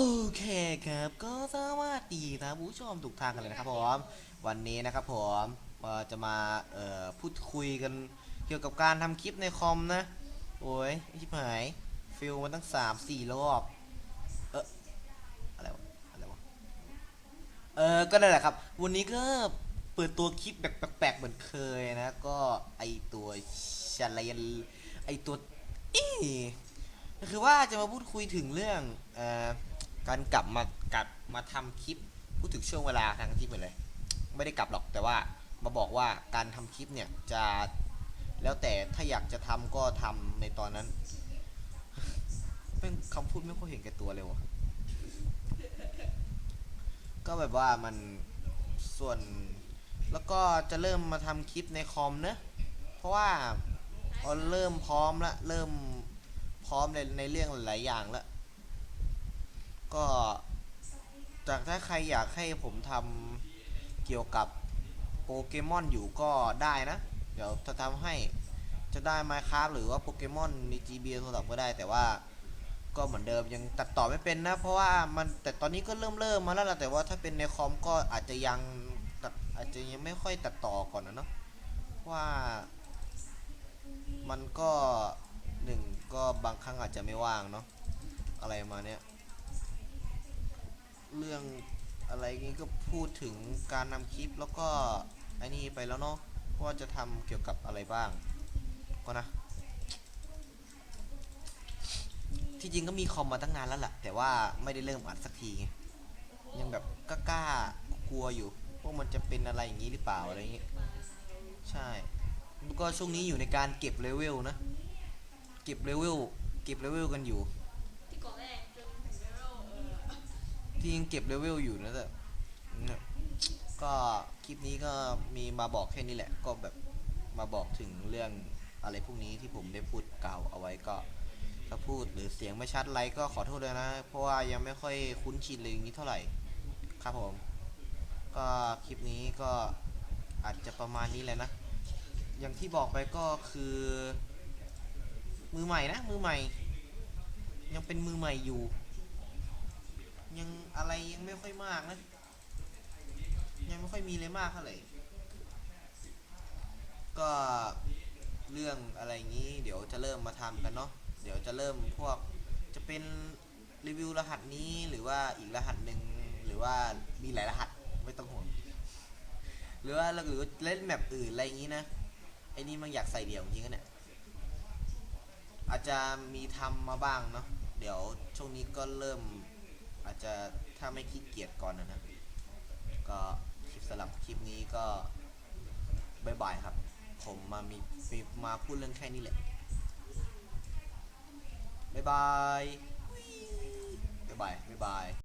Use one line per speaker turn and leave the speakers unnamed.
โอเคครับก็สวัสดีนะผู้ชมทุกทางกันเลยนะครับผมวันนี้นะครับผมจะมาเอ่อพูดคุยกันเกี่ยวกับการทำคลิปในคอมนะโอ้ยชิบหายฟิลมาตั้งสามสี่รอบเอออะไรวะอะไรวะเออก็นั่นแหละครับ วันนี้ก็เปิดตัวคลิปแบบแปลกๆเหมือนเคยนะ ก็ไอตัวชาลยันไอตัวอีคือว่าจะมาพูดคุยถึงเรื่องเอ่อ การกลับมากลับมาทำคลิปพูดถึงช่วงเวลาทางคลิปเหมือนเลย ไม่ได้กลับหรอกแต่ว่ามาบอกว่าการทำคลิปเนี่ยจะแล้วแต่ถ้าอยากจะทำก็ทำในตอนนั้นเป็นคำพูดไม่ค่อยเห็นแก่ตัวเลยวะก็แบบว่ามันส่วน แล้วก็จะเริ่มมาทำคลิปในคอมเนอะเพราะว่าพอเริ่มพร้อมละเริ่มพร้อมในในเรื่องหลายอย่างละ ก็จากถ้าใครอยากให้ผมทำเกี่ยวกับโปเกมอนอยู่ก็ได้นะ เดี๋ยวจะทำให้จะได้ไมครับหรือว่าโปเกมอนใน GB โทรศัพท์ก็ได้แต่ว่าก็เหมือนเดิมยังตัดต่อไม่เป็นนะ เพราะว่ามันแต่ตอนนี้ก็เริ่มเริ่มมาแล้วละแต่ว่าถ้าเป็นในคอมก็อาจจะยังตัดอาจจะยังไม่ค่อยตัดต่อก่อนนะเนาะว่ามันก็หนึ่งก็บางครั้งอาจจะไม่ว่างเนาะอะไรมาเนี้ย รื่องอะไรนี้ก็พูดถึงการนำคลิปแล้วก็ไอ้นี่ไปแล้วเนาะว่าจะทำเกี่ยวกับอะไรบ้าง ก็นะ ที่จริงก็มีคอมมาตั้งนานแล้วแหละแต่ว่าไม่ได้เริ่มอัดสักทียังแบบกล้ากลัวอยู่ว่ามันจะเป็นอะไรอย่างนี้หรือเปล่าอะไรอย่างงี้ ใช่ก็ช่วงนี้อยู่ในการเก็บเลเวลนะ เก็บเลเวล เก็บเลเวลกันอยู่
ที่เกาะแรกจนถึงเลเวลเออ
ที่ยังเก็บเลเวลอยู่นะแต่เนี่ยก็คลิปนี้ก็มีมาบอกแค่นี้แหละ ก็แบบมาบอกถึงเรื่องอะไรพวกนี้ที่ผมได้พูดกล่าวเอาไว้ก็ถ้าพูดหรือเสียงไม่ชัดไรก็ขอโทษด้วยนะ เพราะว่ายังไม่ค่อยคุ้นชินเลยอย่างนี้เท่าไหร่ ครับผม ก็คลิปนี้ก็อาจจะประมาณนี้แหละนะ อย่างที่บอกไปก็คือ มือใหม่นะ มือใหม่ ยังเป็นมือใหม่อยู่ ยังอะไรยังไม่ค่อยมากนะ ยังไม่ค่อยมีเลยมากเท่าไหร่ก็เรื่องอะไรอย่างนี้เดี๋ยวจะเริ่มมาทำกันเนาะเดี๋ยวจะเริ่มพวกจะเป็นรีวิวรหัสนี้หรือว่าอีกรหัสหนึ่งหรือว่ามีหลายรหัสไม่ต้องห่วงหรือว่าหรือเล่นแมปอื่นอะไรอย่างนี้นะไอ้นี่มันอยากใส่เดี่ยวจริงๆนเนี่ยอาจจะมีทำมาบ้างเนาะเดี๋ยวช่วงนี้ก็เริ่ม อาจจะถ้าไม่ขี้เกียจก่อนนะนะ ก็คลิปสลับคลิปนี้ก็บายบายครับ ผมมามีมาพูดเรื่องแค่นี้แหละบายบายบายบายบายบาย